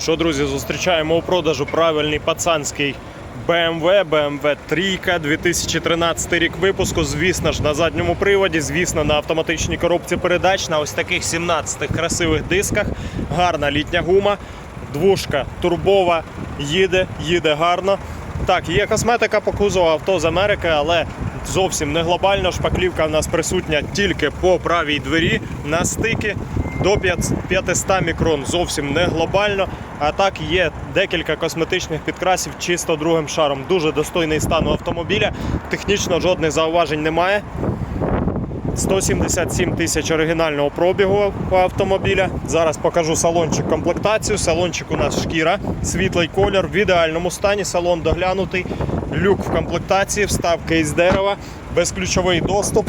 Що, друзі, зустрічаємо у продажу правильний пацанський BMW, BMW 3, 2013 рік випуску. Звісно ж, на задньому приводі, звісно, на автоматичній коробці передач, на ось таких 17 красивих дисках. Гарна літня гума, двушка турбова, їде, їде гарно. Так, є косметика по кузову авто з Америки, але зовсім не глобально. Шпаклівка в нас присутня тільки по правій двері на стики до 500 мікрон. Зовсім не глобально. А так є декілька косметичних підкрасів чисто другим шаром. Дуже достойний стан у автомобіля. Технічно жодних зауважень немає. 177 тисяч оригінального пробігу автомобіля. Зараз покажу салончик комплектацію. Салончик у нас шкіра, світлий колір, в ідеальному стані. Салон доглянутий, люк в комплектації, вставки із дерева, безключовий доступ.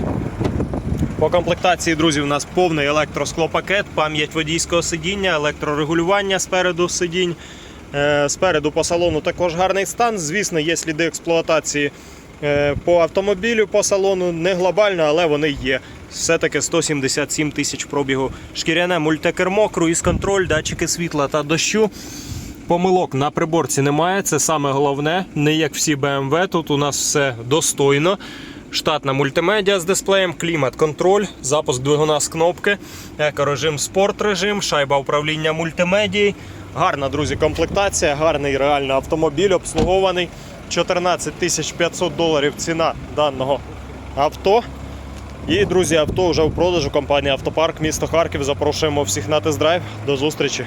По комплектації, друзі, у нас повний електросклопакет, пам'ять водійського сидіння, електрорегулювання спереду сидінь. Е, Спереду по салону також гарний стан. Звісно, є сліди експлуатації по автомобілю, по салону. Не глобально, але вони є. Все-таки 177 тисяч пробігу. Шкіряне мультикермо, круїз-контроль, датчики світла та дощу. Помилок на приборці немає, це саме головне. Не як всі BMW, тут у нас все достойно. Штатна мультимедіа з дисплеєм, клімат-контроль, запуск двигуна з кнопки, екорежим, спорт режим, шайба управління мультимедії. Гарна, друзі, комплектація, гарний реально автомобіль, обслугований. 14 500 доларів ціна даного авто. І, друзі, авто вже в продажу. Компанія Автопарк, місто Харків. Запрошуємо всіх на тест-драйв. До зустрічі.